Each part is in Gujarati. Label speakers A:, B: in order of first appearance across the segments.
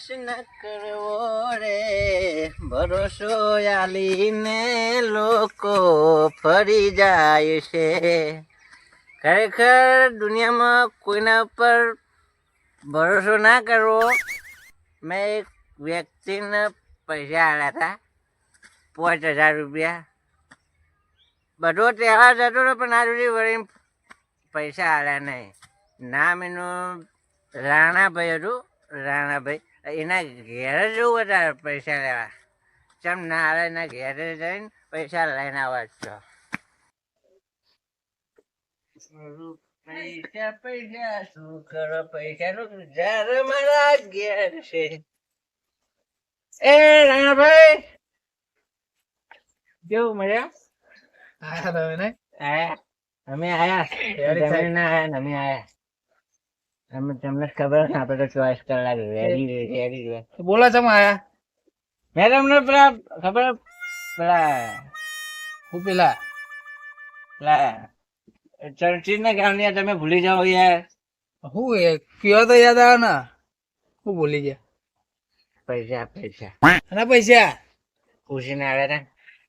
A: વિશ્વાસ ન કરવો રે. ભરોસો આલીને લોકો ફરી જાય છે. ખરેખર દુનિયામાં કોઈના પર ભરોસો ના કરવો. મેં એક વ્યક્તિને પૈસા આવ્યા હતા પાંચ હજાર રૂપિયા. બધો તહેવાર જતો હતો પણ આ સુધી વળી પૈસા આવ્યા નહીં. નામ એનું રાણાભાઈ હતું, રાણાભાઈ. એના ઘેર જ જવું વધારે પૈસા લેવા. ચમ ના આવે એના ઘેરે જઈને પૈસા લઈને આવવા છો. પૈસા પૈસા શું કરો? પૈસા નું જ્યારે મારા ઘેર છે. એ રાણાભાઈ! કેવું મજા?
B: આયા તમે ને?
A: આયા અમે આયા. તમે ના આયા અમે આયા. અમે તમને ખબર ને આપણે તો ચોઈસ કલાક રેડી રેડી
B: બોલો ચમ આયા
A: મેં તમને પેલા ખબર પેલા
B: હું પેલા?
A: પેલા ચર્ચિત ના ગામની તમે ભૂલી જાઓ યાર.
B: હું એ કયો તો યાદ આવે ને? હું ભૂલી ગયા.
A: પૈસા પૈસા.
B: અને પૈસા?
A: પૂછીને આવ્યા ને.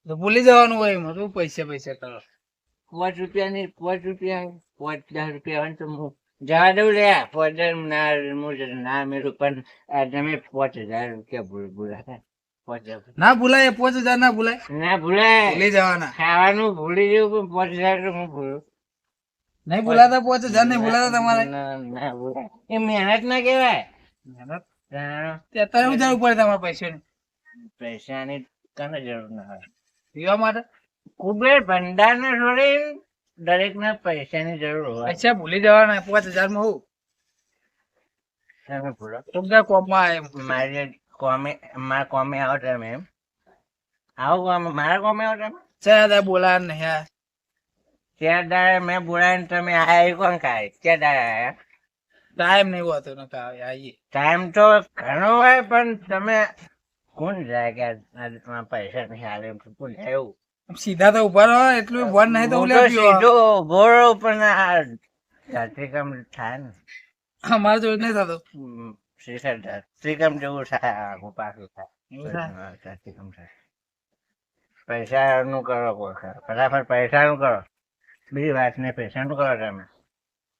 B: તો ભૂલી જવાનું હોય એમાં શું પૈસા પૈસા કરો.
A: પાંચ રૂપિયાની પાંચ રૂપિયા પાંચ દસ રૂપિયા હોય તો હું જવા દઉં લે હજાર ના હું ના મેળું પણ તમે પાંચ હજાર રૂપિયા ભૂલ ભૂલાતા
B: ના ભૂલાય પાંચ હજાર ના ભૂલાય.
A: ના ભૂલાય.
B: ભૂલી જવાના.
A: ખાવાનું ભૂલી જવું પણ પાંચ હજાર હું ભૂલું.
B: નહીં ભૂલાતા પાંચ હજાર નહીં ભૂલાતા તમારે.
A: ના ના ભૂલાય. એ મહેનત ના કહેવાય.
B: મહેનત? અત્યારે હું જરૂર પડે તમારા પૈસાની.
A: પૈસાની કને જરૂર ના હોય.
B: પીવા માટે?
A: કુબેર ભંડાર ને છોડીને દરેક ને પૈસાની જરૂર હોય.
B: પૈસા ભૂલી જવાના પાંચ હજારમાં હું?
A: તમે ભૂલો.
B: તમને કોમમાં આવે એમ.
A: કોમે મારા કોમે આવો તમે એમ. આવો કોમે મારા કોમે આવો તમે?
B: બોલા નહીં આ.
A: દાડે મેં બોલાવીને તમે આયા કોણ ખાય? ત્યાં દાડે આયા
B: ટાઈમ નહીં હોતો ને આવીએ.
A: ટાઈમ તો ઘણો હોય પણ તમે કોણ જાય કે પૈસા નહીં હાલે કોણ જાય એવું?
B: સીધા તો ઊભા રહો એટલું વન નહીં તો
A: હું. સીધો ઊભો રહો પણ આ ધરતીકમ થાય ને.
B: અમારે જોડે નહીં થતો.
A: હમ, શિખર જેવું થાય આખું પાછું થાય.
B: એવું થાય?
A: પૈસા નું કરો કોઈ. ફટાફટ પૈસા નું કરો. બીજી વાત ને પૈસા નું કરો તમે.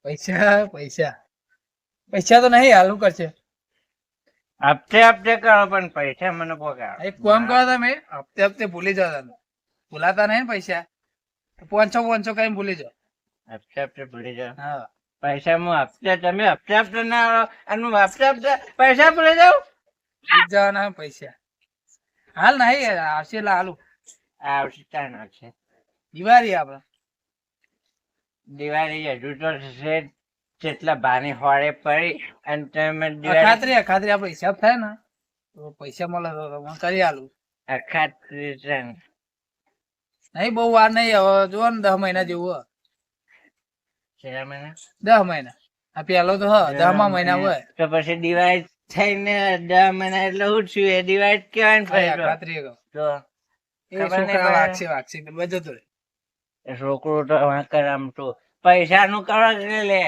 B: પૈસા પૈસા. પૈસા તો નહીં હાલું કરશે.
A: હપ્તે હપ્તે કરો પણ પૈસા મને પોકાર
B: એક કામ કરો તમે હપ્તે હપ્તે ભૂલી જાઓ તમે. ભૂલાતા નહીં પૈસા? પોંચો પોંચો કઈ ભૂલી જાઓ.
A: હપ્તે હપ્તે ભૂલી જાઓ.
B: હા.
A: પૈસા હું હપ્તે તમે હપ્તે હપ્તે ના અને હું હપ્તે હપ્તે પૈસા ભૂલી જાઉં?
B: ભૂલી જવાના પૈસા. હાલ નહીં આવશે એટલે હાલું.
A: આવશે ત્યાં આવશે.
B: દિવાળી આપડે
A: દિવાળી હજુ તો છે જેટલા ભાની હોળે પડી અને તમે દિવાળી
B: ખાતરી ખાતરી આપડે હિસાબ થાય ને. તો પૈસા મળે તો કરી આલું.
A: અખાત્રી.
B: નહીં બહુ વાર નહીં હવે જુઓ ને દસ મહિના જેવું દસ મહિના? આ પેલો તો હ દસમા મહિના હોય.
A: તો પછી ડિવાઈડ થઈને દસ મહિના એટલે હું છું એ ડિવાઈડ કેવાય ને તો.
B: ખાતરી.
A: તો પડે.
B: વાગશે.
A: એ છોકરું તો વાંકર આમ તો. પૈસા નું કરો લે.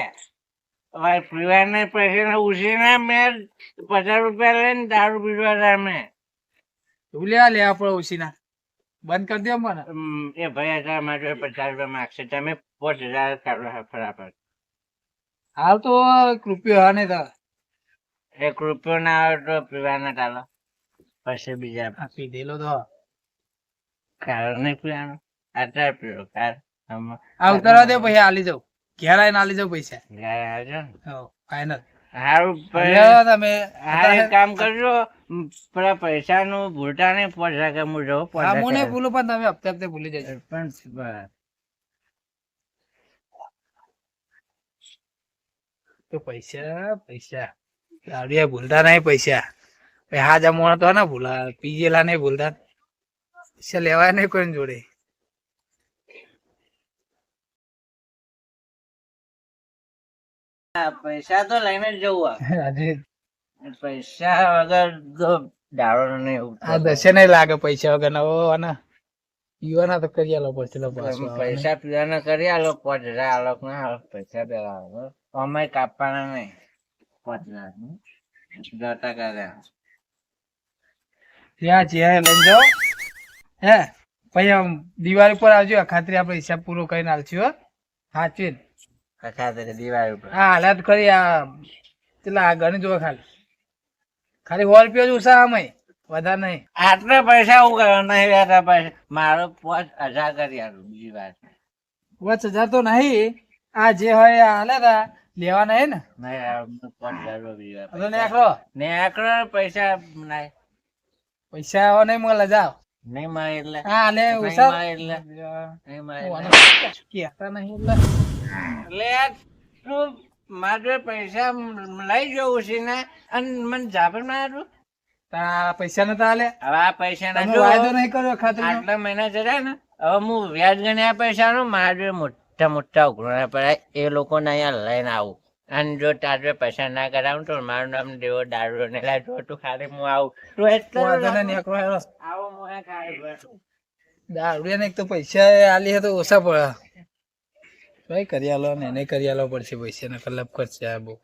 A: પીવા પૈસા ઉછીના મેં પચાસ રૂપિયા લઈને દારૂ પીવા તમે
B: એવું લેવા લે આપડે ઉછીના. બંધ કરી દો મને.
A: એ ભાઈ હજાર માટે પચાસ રૂપિયા માગશે. તમે પાંચ હજાર કાઢો ફરાફર
B: હાલ તો કૃપિયો હા ને તો
A: એક રૂપિયો ના આવે તો પીવાના ચાલો. પછી બીજા
B: આપી પીધેલો તો.
A: કાર નહીં પીવાનો? આટલા પીવો કાર
B: આ ઉતારવા દે પછી હાલી જાઉં. ઘેર આવીને હાલી જાઉં પૈસા.
A: ઘેર આવજો
B: ફાઈનલ
A: સારું
B: તમે
A: હા એક કામ કરજો પેલા પૈસા નું ભૂલતા નહીં પાંચ હજાર હું જવું
B: હા હું નહીં ભૂલું પણ તમે હપ્તે હપ્તે ભૂલી જજો.
A: પણ
B: તો પૈસા પૈસા. દાડિયા ભૂલતા નહીં પૈસા. હાજા મોણા તો ના ભૂલા પીજેલા નહીં ભૂલતા. પૈસા લેવાય નહીં કોઈ જોડે.
A: પૈસા તો લઈને જ જવું પૈસા વગર તો ડાળો નહીં.
B: આ દશે નહીં લાગે પૈસા વગર નવો અને પીવાના તો કરી આલો પછી.
A: પૈસા પીવાના કરી આલો પાંચ હજાર આલો ના આલો પૈસા આલો. અમાય કાપવાના નહીં. પાંચ હજાર કર્યા
B: ત્યાં છે લઈને જાઓ. હે પછી દિવાળી પર આવજો. ખાતરી આપણે હિસાબ પૂરો કરીને આવશું હો. સાચી
A: કથા દિવાળી ઉપર.
B: હા હાલાત કરી આ કેટલા આ ગણી જુઓ ખાલી. ખાલી સો રૂપિયા જ આમાં વધારે નહીં.
A: આટલા પૈસા હું નહીં રહેતા પૈસા. મારો પાંચ હજાર કરી આલું બીજી વાત
B: પાંચ હજાર તો નહીં. આ જે હોય આ હાલે તા લેવાના હે ને?
A: નહીં આવે, પાંચ હજાર રૂપિયા બીજી વાત
B: તો નીકળો.
A: ને આકડો પૈસા નહીં.
B: પૈસા હવે નહીં મળે જાઓ.
A: નહીં મળે એટલે.
B: હા
A: નહીં મળે એટલે. નહીં મળે
B: કહેતા નહીં એટલે.
A: એટલે તું મારે પૈસા લઈ જવું છે ને અને મને
B: જાપડમાં પૈસા નતા હાલે
A: હવે આ પૈસા ના
B: વાયદો નહીં કર્યો ખાતરી
A: આટલા મહિના જરા ને હવે હું વ્યાજ ગણ્યા પૈસા નું મારા જોડે મોટા મોટા ઉઘરાણા પડાય એ લોકો અહીંયા લઈને આવું. અને જો તારા પૈસા ના કરાવું તો મારું નામ દેવો દારૂ ને લા જો તું ખાલી હું આવું. તો એટલે. આવો મોહે ખાલી બસ.
B: ને એક તો પૈસા આલી તો ઓછા પડે. ભાઈ કરી આલો ને એને કરી આલો પડશે પૈસા ને કલાપ કરશે આ બહુ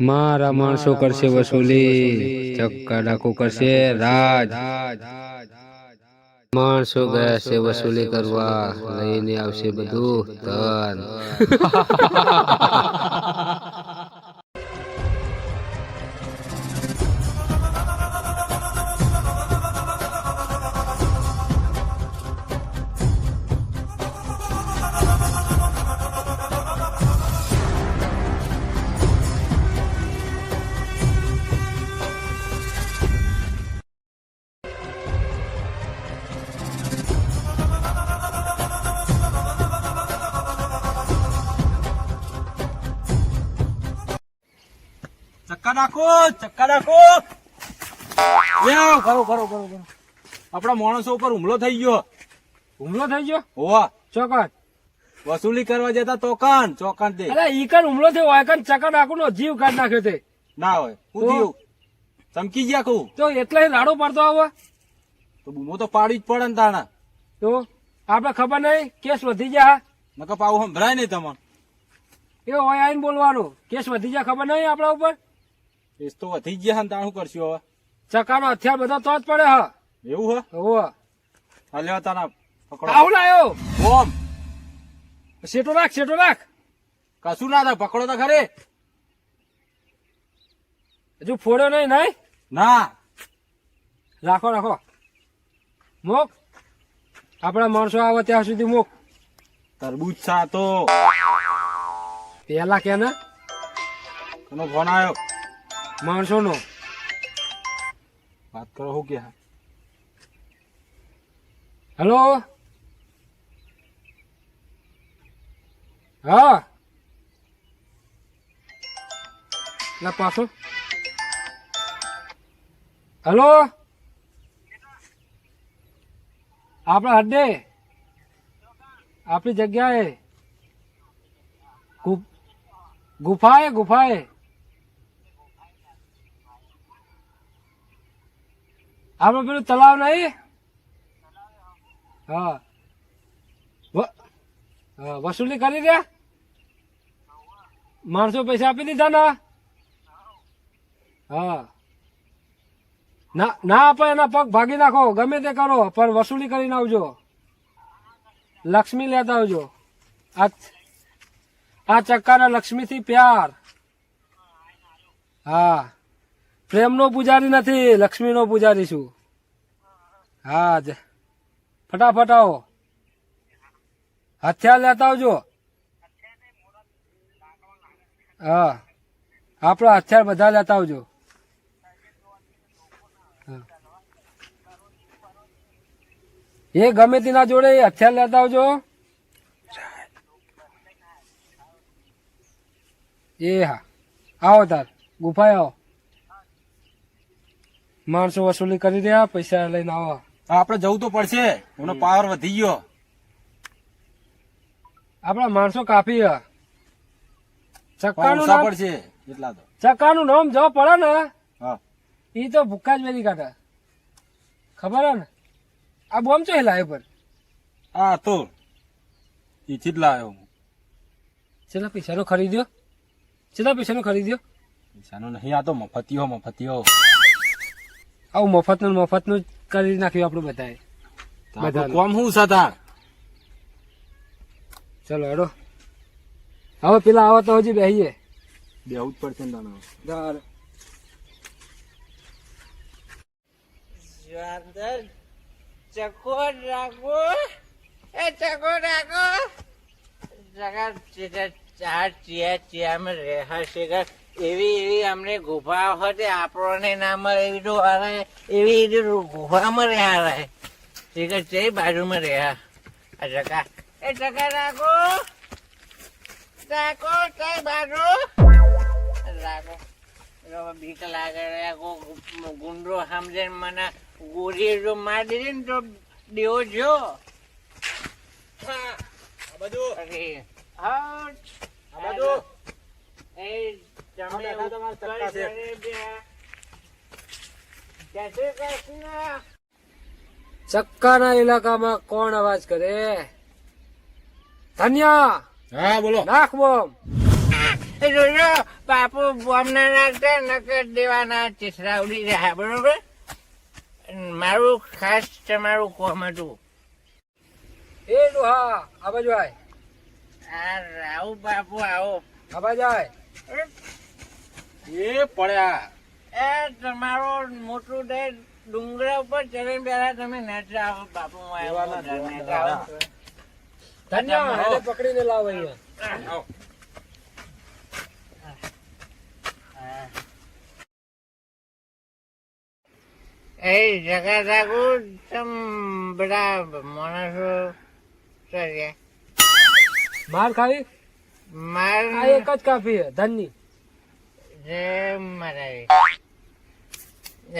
C: મારા માણસો કરશે વસૂલી. ચક્કા ડાકુ કરશે રાજ. માણસો ગયા છે વસૂલી કરવા. લઈને આવશે બધું ધન.
D: નાખો ચક્કા નાખો. કરો કરો કરો કરો આપણા માણસો ઉપર હુમલો થઈ ગયો.
B: હુમલો થઈ ગયો?
D: હોવા.
B: ચોકન
D: વસૂલી કરવા જતા તોકાન ચોકન દે.
B: અરે ઈ કન હુમલો થયો? હોય કન ડાકુ નો જીવ કાઢ નાખ્યો તે.
D: ના હોય. હું? થયું? ચમકી ગયા કહું.
B: તો એટલે રાડો પડતો આવે?
D: તો બૂમો તો પાડી જ પડે ને તાણા.
B: તો? આપડે ખબર નહીં કેસ વધી ગયા.
D: નકર પાવું સંભળાય નહીં તમને.
B: એ હોય આઈને બોલવાનું. કેસ વધી ગયા ખબર નહીં આપડા ઉપર?
D: કેસ તો વધી ગયા ને તાણ કરશું હવે?
B: ચકાનો હથિયાર બધા તો જ પડે હા.
D: એવું હે?
B: હોવે.
D: હા લેવા તારા પકડો.
B: આવું લાયો.
D: ઓમ
B: શેટો રાખ શેટો રાખ
D: કશું ના થાય પકડો તો ખરે.
B: હજુ ફોડ્યો નહીં નહીં?
D: ના.
E: રાખો રાખો. મોક. આપણા માણસો આવે ત્યાં સુધી મોક.
D: તરબૂચ સા તો
E: પેલા કે ને?
D: એનો ફોન આવ્યો.
E: માણસોનો
D: વાત કરો હું કે
E: હેલો? હા? લા પાછો. હેલો? આપણા હડે આપણી જગ્યાએ? ગુફાએ ગુફાએ? આપણે પેલું તલાવ નહીં? હા. વસૂલી કરી દે માણસો પૈસા આપી દીધા ને? હા. ના ના આપે, એના પગ ભાગી નાખો. ગમે તે કરો, પણ વસૂલી કરીને આવજો. લક્ષ્મી લેતા આવજો. આ આ ચક્કાના લક્ષ્મીથી પ્યાર. હા. પ્રેમનો પૂજારી નથી, લક્ષ્મીનો પૂજારી છું. હા ફટાફટ આવો. હથિયાર લેતા આવજો. હા. આપણા હથિયાર બધા લેતા આવજો. એ ગમે તેના જોડે હથિયાર લેતા આવજો. એ હા. આવો તાર. ગુફાએ આવો. માણસો વસૂલી કરી રહ્યા પૈસા લઈને આવો.
D: આપણે જવું તો પડશે. એનો પાવર વધી ગયો.
E: આપડા માણસો કાપી ચક્કાનું નામ
D: પડશે એટલા તો.
E: ચક્કાનું નામ જો પડે ને. એ તો ભૂક્કા જ વેરી કાઢે ખબર હે ને? આ બોમ્બ ચો હેલા પર?
D: આ તો. ઈથી જ લાવ્યો ચેલા
E: પૈસા પૈસાનો ખરીદ્યો? છેલ્લા પૈસાનો ખરીદ્યો?
D: પૈસાનો નહીં આ તો મફતિયો મફતિયો
E: આવું મફતનું ને મફતનું જ કરી નાખ્યું આપણે બધાએ.
D: આપણું કોમ શું છે તાર?
E: ચલો હેડો. હવે પેલા આવા તો હજી બેહીએ.
D: બેવું જ પડશે ને તાણે.
A: અંદર ચકો રાખો. એ ચકો રાખો. જગા ચાર ચિયા ચિયામાં રહેશે છે કે એવી એવી અમને ગુફા હતી આપણને ના મળે એવી તો હારે એવી એવી ગુફામાં રહ્યા હારે ઠીક છે બાજુમાં રહ્યા. આ ટકા. એ જગા રાખો. રાખો તે બાજુ. રાખો. બીક લાગે રે ગુંડો સમજે મને ગોરી જો મારી દીધી ને તો દેવો જો.
D: બધું હા બધું
A: એ
E: ચક્કાના ઇલાકામાં કોણ અવાજ કરે? ધન્યા!
D: હા બોલો.
E: નાખ બોમ!
A: એ જોજો બાપુ બોમ્બ ના નાખતા નકર દેવાના ચીસરા ઉડી રહ્યા બરોબર? મારું ખાસ તમારું કોમ હતું.
E: એ ડોહા આ બાજુ
A: આ રાવ બાપુ આવો.
E: આ બાજુ આય
D: એ પડ્યા.
A: એ તમારો મોટું દે ડુંગરા ઉપર ચડીને પહેલા તમે નેચા આવો બાપુ હું આવ્યો,
D: દેવાના,
A: નેચા
D: દેવાના.
A: આવો.
E: ધન્યા એને પકડીને લાવ અહીંયા.
A: એ જગા ઠાકુ તમ બધા માણસો
E: માર ખાવી?
A: માર
E: એક જ કાફી ધન્ય ધનની.
A: જે મારા.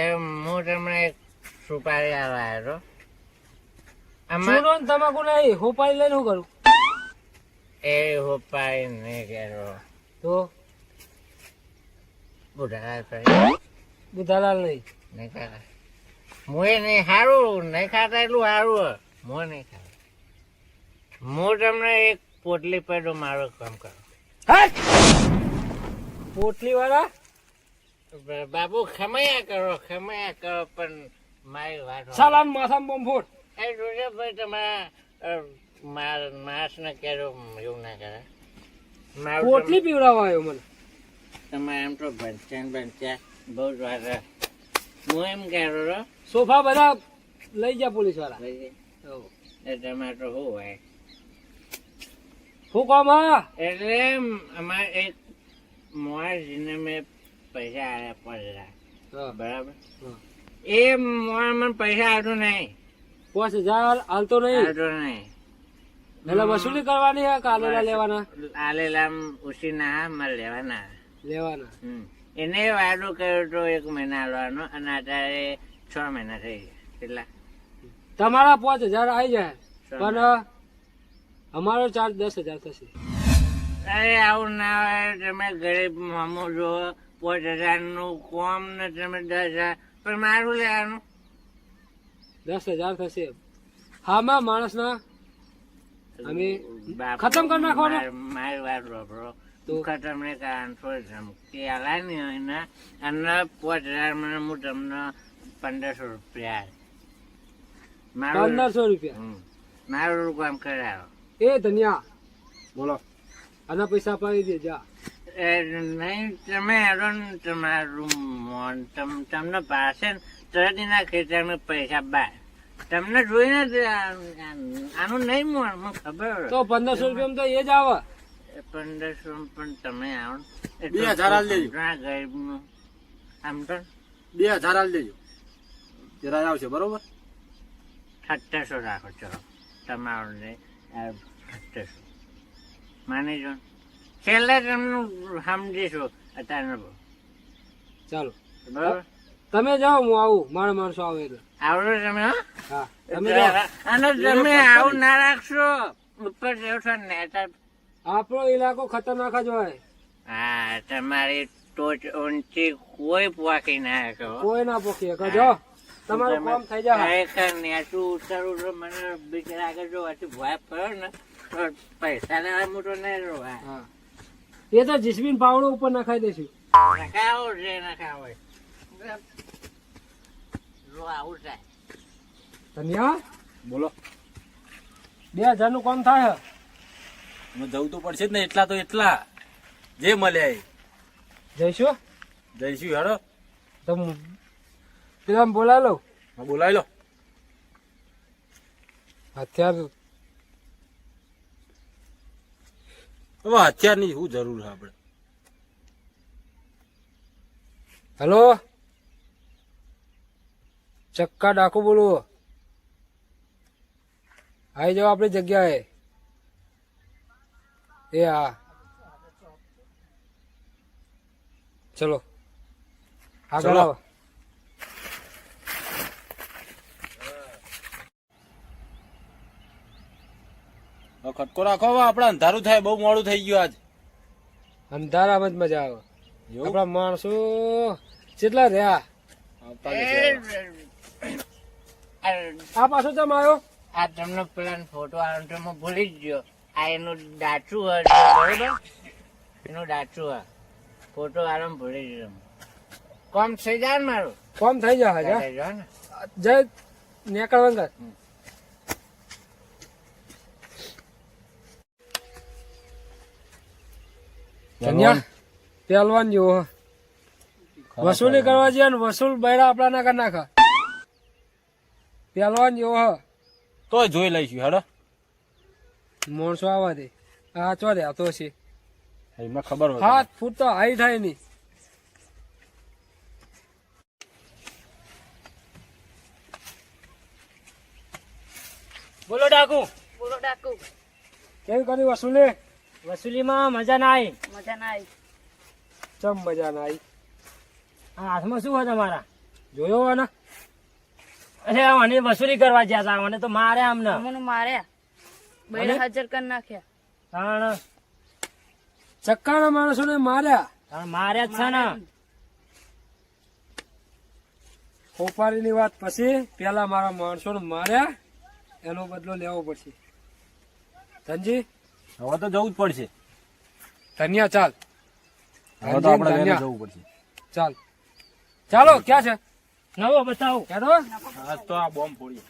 A: એ હું તમને એક સુપારી આવા હતો આમાં
E: ચૂનો ને તમાકુ નહીં હોપાઈ લઈને શું કરું?
A: એ સુપારી નહીં કહેતો
E: તો?
A: બુઢા કરી
E: બુધાલાલ નહીં.
A: નહીં ખાતા. મુએ નહીં સારું નહીં ખાતા એટલું સારું હું નહીં ખાતા. હું તમને એક પોટલી પર તો કામ કરો.
E: પોટલી વાળા
A: બાબુ ખમૈયા કરો ખમૈયા કરો પણ મારી વાત.
E: સાલાન માથામાં બોમ્બ ફોડ.
A: એ જોજો ભાઈ તમારા માર માસ ને કેરો એવું ના કરે.
E: પોટલી પીવડાવવા આવ્યો મને.
A: તમે એમ તો ભંચ્યા ભંચ્યા બહુ જ વાત. હું એમ કહેતો રહો
E: સોફા બધા લઈ જા પોલીસવાળા
A: પછી એ તમે તો શું હોય?
E: શું કામ
A: એટલે અમારે એક મોરજીને મેં પૈસા આવ્યા પડેલા. બરાબર? એ મોર મને પૈસા આવતો નહીં.
E: પાંચ હજાર હાલતો નહીં?
A: આવતો નહીં.
E: એટલે વસૂલી કરવાની હે કાલેલા લેવાના?
A: આલેલા ઉછી ના મારે લેવાના.
E: લેવાના.
A: એને વાયદો કર્યો તો એક મહિના લેવાનો અને અત્યારે છ મહિના થઈ ગયા. કેટલા?
E: તમારા પાંચ હજાર આવી જાય. પણ અમારો ચાર્જ દસ હજાર થશે.
A: અરે આવું ના હોય. તમે ગરીબ મામો જો પાંચ હજારનું કોમ ને તમે દસ હજાર. પણ મારું લેવાનું.
E: દસ હજાર થશે. હામાં માણસના. અમે ખતમ કરી નાખવાનો?
A: માર- વાત રોપડો
E: તું?
A: ખતમ ને થોડી ધમકી હોય ને અને પાંચ હજાર મને હું તમને પંદરસો રૂપિયા આલ. મારું
E: પંદરસો રૂપિયા.
A: મારું કામ કરાવો.
E: એ ધન્યા.
D: બોલો.
E: આના પૈસા અપાવી દે જા.
A: નહીં તમે આવો ને તમારું મોન. તમ- તમને પાસે ને તરત પૈસા બાર તમને જોઈને આનું નહીં મોણ મને ખબર
E: તો પંદરસો રૂપિયા તો એ જ આવે.
A: એ પંદરસો પણ તમે આવો એ
D: બે હજાર આલ દેજો.
A: ના ગરીબનું. આમ તો
D: બે હજાર હાલ દેજો. જરા આવશે બરોબર?
A: સત્તરસો રાખો ચલો. તમારું નહીં સત્તરસો માની જો. છેલ્લે તમને સમજીશું અત્યારે
E: ચાલો.
A: બરોબર?
E: તમે જાઓ હું આવું. મારા માણસો આવે એટલે.
A: આવડો તમે હા.
E: તમે
A: અને તમે આવું ના રાખશો. ઉપર જશો નેતા
E: આપણો ઇલાકો ખતરનાક જ હોય.
A: હા તમારી ટોચ ઊંચી કોઈ પોકી ના શકો
E: કોઈ ના પોકી કે જો તમારું કામ થઈ જાય
A: ખરેખર નેચું ઉતરવું તો મને બીક લાગે જો હજી ભય પડ્યો ને. પૈસા લેવા મોટો નહીં રોવા.
E: હા. એ તો જીસબીન પાવડો ઉપર નખાઈ દઈશું
A: નખાવો છે નખાવો. આવું થાય
E: ધનિયા?
D: બોલો.
E: બે હજારનું કોણ થાય
D: હું? જવું તો પડશે જ ને એટલા તો એટલા. જે મળે
E: જઈશું?
D: જઈશું હેડો.
E: તો પેલા બોલાવી લઉં?
D: હા, બોલાવી લો.
E: અત્યારે
D: હવે અત્યારની શું જરૂર છે આપણે?
E: હેલો? ચક્કા ડાકુ બોલું. આવી જાઓ આપણી જગ્યાએ. એ હા ચલો. આગળ
D: ચલો.
E: આવો.
D: ખટકો રાખો આપણે અંધારું થાય બહુ મોડું થઈ ગયું આજ.
E: અંધારામાં જ મજા આવે.
D: એવું?
E: આપણા માણસો કેટલા રહ્યા. આ પાછો તમે આવ્યો?
A: આ તમને પેલા ફોટો આવ્યો તો હું ભૂલી જ ગયો. આ એનું ડાચું હોય બરોબર? એનું ડાચું હા. ફોટો આવ્યો ભૂલી જ ગયો. કોમ થઈ જાય ને મારું?
E: કોમ થઈ જાય જય નેકળવંગર. કન્યા પહેલવાન જેવો વસૂલી કરવા જઈએ ને વસૂલ બૈરા આપણા ના કરી નાખા પહેલવાન જેવો હ.
D: તોય જોઈ લઈશું હેડો.
E: માણસો આવા દે. આ ચો દે તો છે.
D: ખબર હોય
E: હાથ ફૂટ તો હાઈ થાય નહીં.
F: બોલો ડાકુ.
G: બોલો ડાકુ.
E: કેવી કરી વસૂલી?
F: વસૂલીમાં મજા ના આવી.
G: મજા ના આવી.
E: ચમ મજા ના આવી.
F: આ હાથમાં શું હોય તમારા?
E: જોયો હોય ને?
F: અરે મને વસૂલી કરવા ગયા હતા મને તો મારે આમને.
G: અમને માર્યા. બૈરા હાજર કરી નાખ્યા.
F: તાણ.
E: ચક્કાના માણસોને માર્યા.
F: તાણ માર્યા જ છે ને.
E: ખોપારીની વાત પછી પેલા મારા માણસોને માર્યા. એનો બદલો લેવો પડશે. ધનજી?
D: હવે તો જવું જ પડશે.
E: ધન્યા ચાલ.
D: હવે તો આપણે વહેલું
E: ધન્યા.
D: જવું પડશે.
E: ચાલ. ચાલો ક્યાં છે?
F: નવો બતાવો.
E: ક્યાં તો?
D: આ બોમ્બ ફોડીએ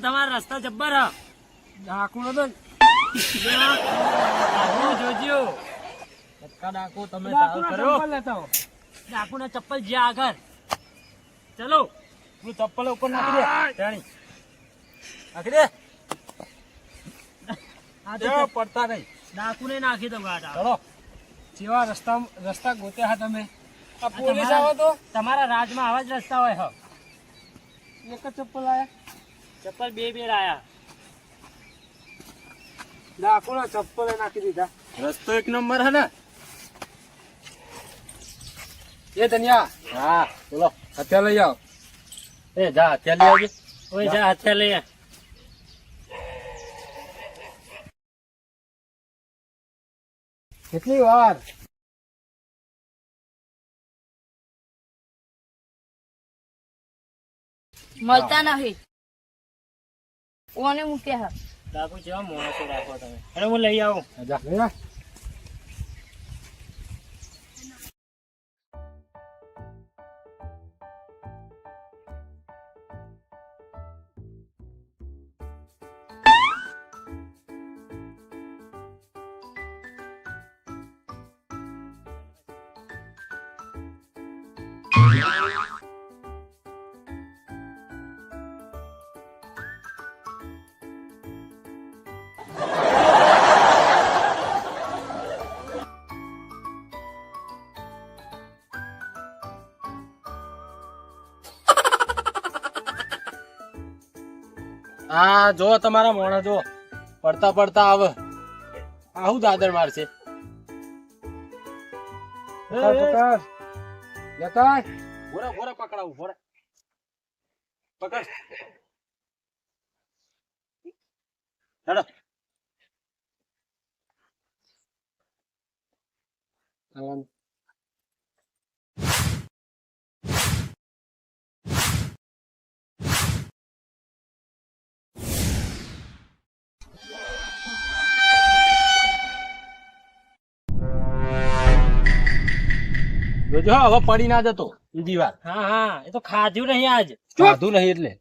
F: ડાકુ તમારા રસ્તા જબ્બર હ.
E: ડાકુનો તો
F: જોજો. ધક્કા ડાકુ તમે
E: હો.
F: ડાકુના ચપ્પલ જ્યાં આગળ. ચલો.
D: હું ચપ્પલ ઉપર નાખી દે. તેણી. નાખી દે.
F: આ
D: પડતા નહીં.
F: ડાકુને નાખી દઉં ગાડા.
D: ચલો.
E: જેવા રસ્તા રસ્તા ગોત્યા હા તમે. આ પોલીસ
F: તમારા-
E: આવો તો.
F: તમારા રાજમાં આવા જ રસ્તા હોય હ.
E: એક જ ચપ્પલ આયા.
F: ચપ્પલ બે બે લાયા
E: ડાકુના ચપ્પલ નાખી દીધા
D: રસ્તો એક નંબર હે ને
E: એ ધનિયા
D: હા બોલો
E: અત્યારે લઈ આવો
D: એ જા અત્યારે લઈ આવજે
F: ઓય જા હાથે લઈ આ.
E: કેટલી વાર
G: મળતા નહીં કોને મૂક્યા. હા
F: ડાકુ જેવા માણસો રાખો તમે. અરે હું લઈ આવું.
D: હા જો તમારા મોણા જો. પડતા પડતા આવે. આવું દાદર મારશે
E: પકડ,
D: જોજો હવે પડી ના જતો. બીજી વાર
F: હા હા એ તો ખાધું નહીં આજ.
D: ખાધું નહીં એટલે.